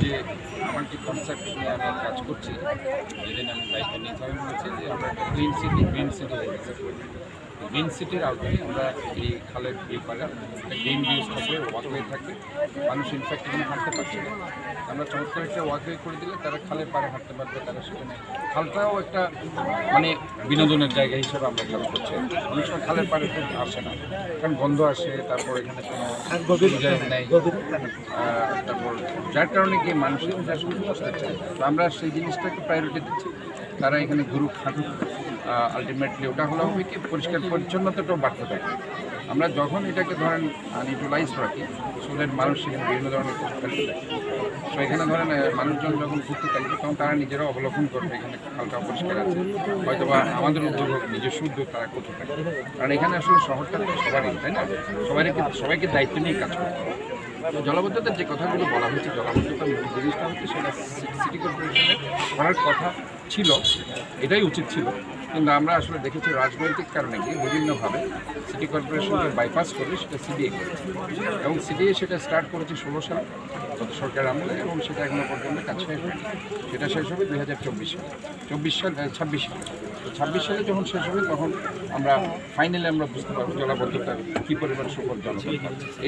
যে আমার যে কনসেপ্ট নিয়ে আমি কাজ করছি, যেদিন আমি দায়িত্ব নিয়েছি আমি বলেছি যে আমরা একটা clean city green city green সিটির আওতায় আমরা এই খালের এই পারে গ্রিন ভিউজ থাকবে ওয়াকওয়ে থাকবে মানুষ ইনফ্যাক্ট এখানে হাঁটতে পারছে না। আমরা চমৎকার একটা ওয়াকওয়ে করে দিলে তারা খালের পাড়ে হাঁটতে পারবে, তারা সেখানে খালটাও একটা মানে বিনোদনের জায়গা হিসেবে আমরা খেয়াল করছি। অনেক সময় খালের পাড়ে খুব আসে না, কারণ গন্ধ আসে, তারপর এখানে কোনো নেই। তারপর যার কারণে কি মানুষের বসতে চায়। আমরা সেই জিনিসটাকে প্রায়োরিটি দিচ্ছি। তারা এখানে ঘুরুক, হাঁটুক। আলটিমেটলি ওটা হলো হবে কি, পরিষ্কার পরিচ্ছন্নতাটাও বাড়তে থাকে। আমরা যখন এটাকে ধরেন ইউটিলাইজ রাখি সোলের মানুষ সেখানে বিভিন্ন ধরনের থাকে। তো এখানে ধরেন মানুষজন যখন ঘুরতে থাকবে তখন তারা নিজেরাও অবলোকন করবে, এখানে খালটা অপরিষ্কার আছে। হয়তো বা আমাদের উদ্যোগ হোক, নিজস্ব উদ্যোগ তারা করতে থাকে। কারণ এখানে আসলে শহরটা তো সবারই, তাই না? সবাইকে সবাইকে দায়িত্ব নিয়ে কাজ করতে হবে জলাবদ্ধতার যে কথাগুলো বলা হয়েছে জলাবদ্ধতার মূল জিনিসটা হচ্ছে সেটা সিটি কর্পোরেশনের করার কথা ছিল, এটাই উচিত ছিল। কিন্তু আমরা আসলে দেখেছি রাজনৈতিক কারণে গিয়ে বিভিন্নভাবে সিটি কর্পোরেশনকে বাইপাস করে সেটা সিডিএ করেছে। এবং সিডিএ সেটা স্টার্ট করেছে ষোলো সালে গত সরকার আমলে, এবং সেটা এখনও পর্যন্ত কাজ শেষ হয়নি। সেটা শেষ হবে দুই হাজার চব্বিশ সালে। চব্বিশ সাল ছাব্বিশ সালে। ছাব্বিশ সালে যখন শেষ হবে, তখন আমরা ফাইনালি আমরা বুঝতে পারব জলাবদ্ধতার কী পরিমাণ সুফল পাচ্ছে।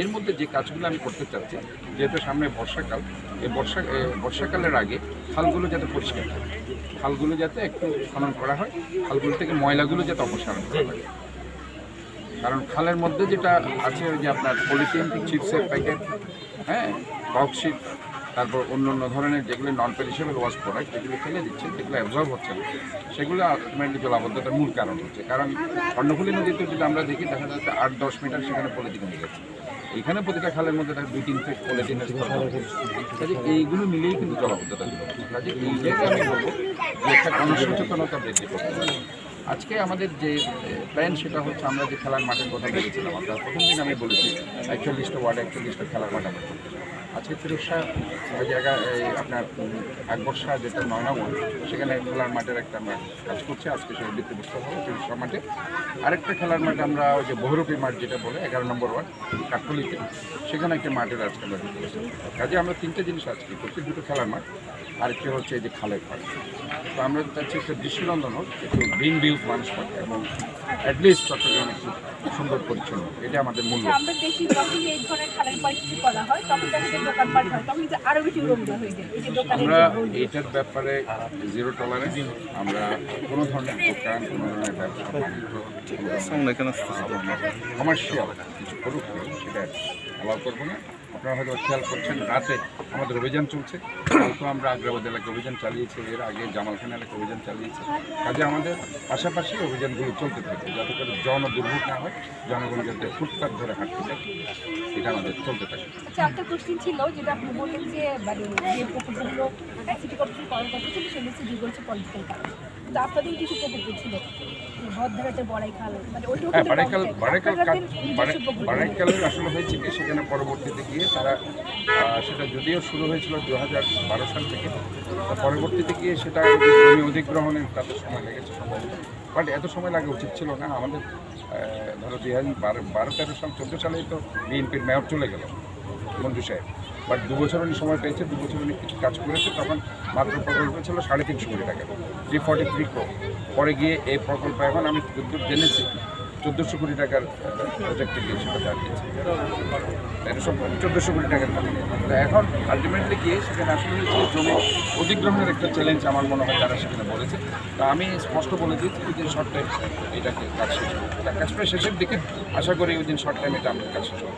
এর মধ্যে যে কাজগুলো আমি করতে চাচ্ছি, যেহেতু সামনে বর্ষাকাল, এই বর্ষা বর্ষাকালের আগে খালগুলো যাতে পরিষ্কার থাকে। খালগুলো যাতে একটু খনন করা হয়, খালগুলো থেকে ময়লাগুলো যাতে অপসারণ করা হয়। কারণ খালের মধ্যে যেটা আছে, ওই যে আপনার পলিথিন, চিপসের প্যাকেট হ্যাঁ বক্সিট তারপর অন্য অন্য ধরনের যেগুলি নন পেরিসেবল ওয়াশ প্রোডাক্ট যেগুলো ফেলে দিচ্ছে যেগুলো অ্যাবজর্ব হচ্ছে না। সেগুলো আলটিমেটলি জলাবদ্ধতার মূল কারণ হচ্ছে। কারণ কর্ণফুলী নদীতে যদি আমরা দেখি, দেখা যাচ্ছে আট দশ মিটার সেখানে পলিথিন হয়ে গেছে। এখানে প্রতিটা খালের মধ্যে তার দুই, তিন ফিট পলিথিনের কাজে এইগুলো মিলেই কিন্তু জলাবদ্ধতা। কাজে এই জায়গায় আমি বলব যে একটা গণসচেতনতা বৃদ্ধি করতে হবে। আজকে আমাদের যে প্ল্যান সেটা হচ্ছে আমরা যে খেলার মাঠের কথা বলেছিলাম, আমরা প্রথম দিন আমি বলেছি একচল্লিশটা ওয়ার্ডে একচল্লিশটা খেলার মাঠ আমরা। আজকে ফিরোজ শাহ ওই জায়গা এই আপনার আকবর শাহ যেটা নম্বর সেখানে খেলার মাঠের একটা আমরা কাজ করছি। আজকে সেই ভিত্তিপ্রস্তর হবে ফিরোজ মাঠে। আরেকটা খেলার মাঠ আমরা ওই যে বহুরূপী মাঠ যেটা বলে এগারো নম্বর ওয়ার্ড কাঠপলিতে সেখানে একটা মাঠের আজকে আমরা ভিত্তিপ্রস্তর। কাজে আমরা তিনটে জিনিস আজকে করছি দুটো খেলার মাঠ আরেকটি হচ্ছে এই যে খালের পাড়। তো আমরা চাচ্ছি একটা দৃষ্টিনন্দন হোক একটু গ্রিন ভিউজ মানুষ পাক এবং অ্যাটলিস্ট চট্টগ্রাম একটু সুন্দর পরিচ্ছন্ন। এটা আমাদের আচ্ছা, আমরা এই ধরনের খালের করা হয় তখন দেখা দোকানপাট হয় তখন কিন্তু আরও বেশি উড়মুড়া হয়ে যায়। এই যে দোকানের আমরা এইটার ব্যাপারে জিরো টলারেন্স আমরা কোনো ধরনের দোকান কোনো ধরনের ব্যবসা কমার্শিয়াল কিছু করুক সেটা অ্যালাউ করব না। আপনারা হয়তো খেয়াল করছেন, রাতে আমাদের অভিযান চলছে। কালকে আমরা আগ্রাবাদ এলাকায় অভিযান চালিয়েছি, এর আগে জামালখান এলাকায় অভিযান চালিয়েছি। কাজে আমাদের পাশাপাশি অভিযানগুলো চলতে থাকে যাতে করে জন দুর্ভোগ না হয়, জনগণ যাতে ফুটপাথ ধরে হাঁটতে থাকে এটা আমাদের চলতে থাকে আচ্ছা কোশ্চেন ছিল, যেটা আপনি বললেন যে মানে তো কিছু বারাইকাল বারাইকাল বারাইকালের আসলে হয়েছে কি? সেখানে পরবর্তীতে গিয়ে তারা সেটা যদিও শুরু হয়েছিল দু হাজার বারো সাল থেকে পরবর্তীতে গিয়ে সেটা জমি অধিগ্রহণের তাদের সময় লেগেছে সম্ভবত। বাট এত সময় লাগা উচিত ছিল না। আমাদের ধরো দুই হাজার বারো বারো তেরো সাল চোদ্দ সালেই তো বিএনপির মেয়র চলে গেল মঞ্জু সাহেব। বাট দু বছর উনি সময় পেয়েছে দু বছর উনি কিছু কাজ করেছে তখন মাত্র প্রকল্প ছিল সাড়ে তিনশো কোটি টাকা। থ্রি ফর্টি থ্রি পরে গিয়ে এই প্রকল্প এখন আমি যদ্দূর জেনেছি। চোদ্দোশো কোটি টাকার প্রজেক্টে গিয়ে সেটা দাঁড়িয়েছে তেরোশো চোদ্দোশো কোটি টাকার এখন আলটিমেটলি গিয়ে সেখানে আসলে জমি অধিগ্রহণের একটা চ্যালেঞ্জ আমার মনে হয় তারা সেখানে বলেছে। তা আমি স্পষ্ট বলে দিই দিয়েছি উইদিন শর্ট টাইম এটাকে কাজ শেষ কাজ প্রায় শেষের দিকে আশা করি ওই দিন শর্ট টাইম এটা আমরা কাজ শেষ করব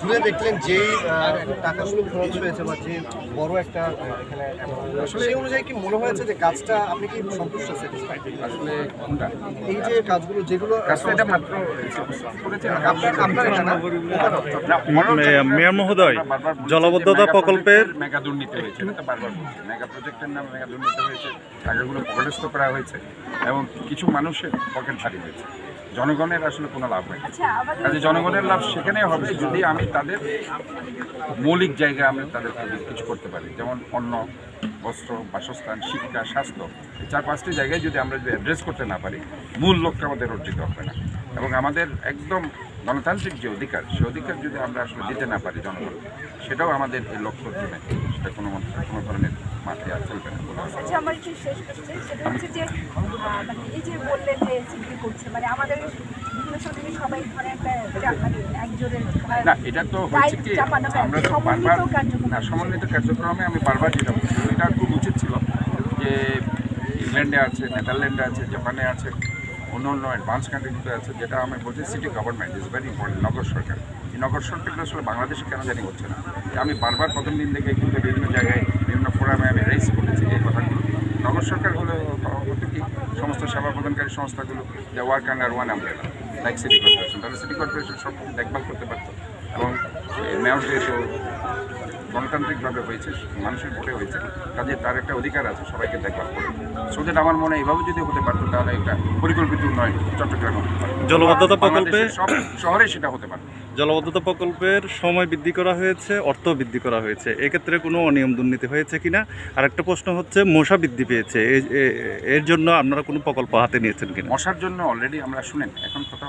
ঘুরে দেখলেন আহ, টাকাগুলো খরচ হয়েছে বা যে বড় একটা এখানে আসলে সেই অনুযায়ী কি মনে হয়েছে যে কাজটা আপনি কি সন্তুষ্ট স্যাটিসফাইড আসলে কোনটা? এই যে কাজগুলো যেগুলো কাজটা মেয়র মহোদয়, জলাবদ্ধতা প্রকল্পের- মেগা দুর্নীতি হয়েছে এটা বারবার বলছি। মেগা প্রজেক্টের নামে মেগা দুর্নীতি হয়েছে টাকাগুলো পকেটস্থ করা হয়েছে এবং কিছু মানুষের পকেট ভারী হয়েছে। জনগণের আসলে কোনো লাভ হয়নি। আচ্ছা কাজে জনগণের লাভ সেখানে হবে যদি আমি তাদের মৌলিক জায়গায় আমি তাদের কিছু করতে পারি। যেমন অন্ন বস্ত্র, বাসস্থান, শিক্ষা, স্বাস্থ্য, এই চার পাঁচটি জায়গায় যদি আমরা যদি অ্যাড্রেস করতে না পারি, মূল লক্ষ্য আমাদের অর্জিত হবে না। এবং আমাদের একদম গণতান্ত্রিক যে অধিকার সে অধিকার যদি আমরা আসলে দিতে না পারি জনগণ সেটাও আমাদের এই লক্ষ্য অর্জনে সেটা কোনো কোনো ধরনের মাঠে আর ফেলবে না আচ্ছা আমার একটু শেষ কোশ্চেন সেটা হচ্ছে যে মানে এই যে বললেন যে সিটি করছে মানে আমাদের বিভিন্ন সময় সবাই ধরে একটা মানে একজোরে না এটা তো হয়েছে কি আমরা তো বারবার না সমন্বিত কার্যক্রমে আমি বারবার যেটা বলছি এটা খুব উচিত ছিল যে ইংল্যান্ডে আছে নেদারল্যান্ডে আছে জাপানে আছে। অন্য অন্য অ্যাডভান্স কান্ট্রিতে আছে, যেটা আমি বলছি city government is very important নগর সরকার। এই নগর সরকারটা আসলে বাংলাদেশে কেন জানি হচ্ছে না। আমি বারবার প্রথম দিন থেকে কিন্তু বিভিন্ন জায়গায়, বিভিন্ন ফোরামে আমি রেস করেছি এই কথাগুলো। নগর সরকার হলো হতো কি সমস্ত সেবা প্রদানকারী সংস্থাগুলো, যে work under one umbrella like city corporation তাহলে সিটি কর্পোরেশন সব দেখভাল করতে পারতো। এবং মেয়র যেহেতু গণতান্ত্রিকভাবে হয়েছে মানুষের ভোটে হয়েছে কাজে তার একটা অধিকার আছে সবাইকে দেখভাল করে। সো দ্যাট আমার মনে এভাবে যদি হতে পারতো তাহলে একটা পরিকল্পিত উন্নয়ন চট্টগ্রামে জলবদ্ধতা প্রকল্পে সব শহরে সেটা হতে পারতো। জলবদ্ধতা প্রকল্পের সময় বৃদ্ধি করা হয়েছে অর্থ বৃদ্ধি করা হয়েছে। এক্ষেত্রে কোনো অনিয়ম দুর্নীতি হয়েছে কিনা? আর একটা প্রশ্ন হচ্ছে মশা বৃদ্ধি পেয়েছে। এর জন্য আপনারা কোনো প্রকল্প হাতে নিয়েছেন কিনা? মশার জন্য অলরেডি আমরা শুনেন এখন কথা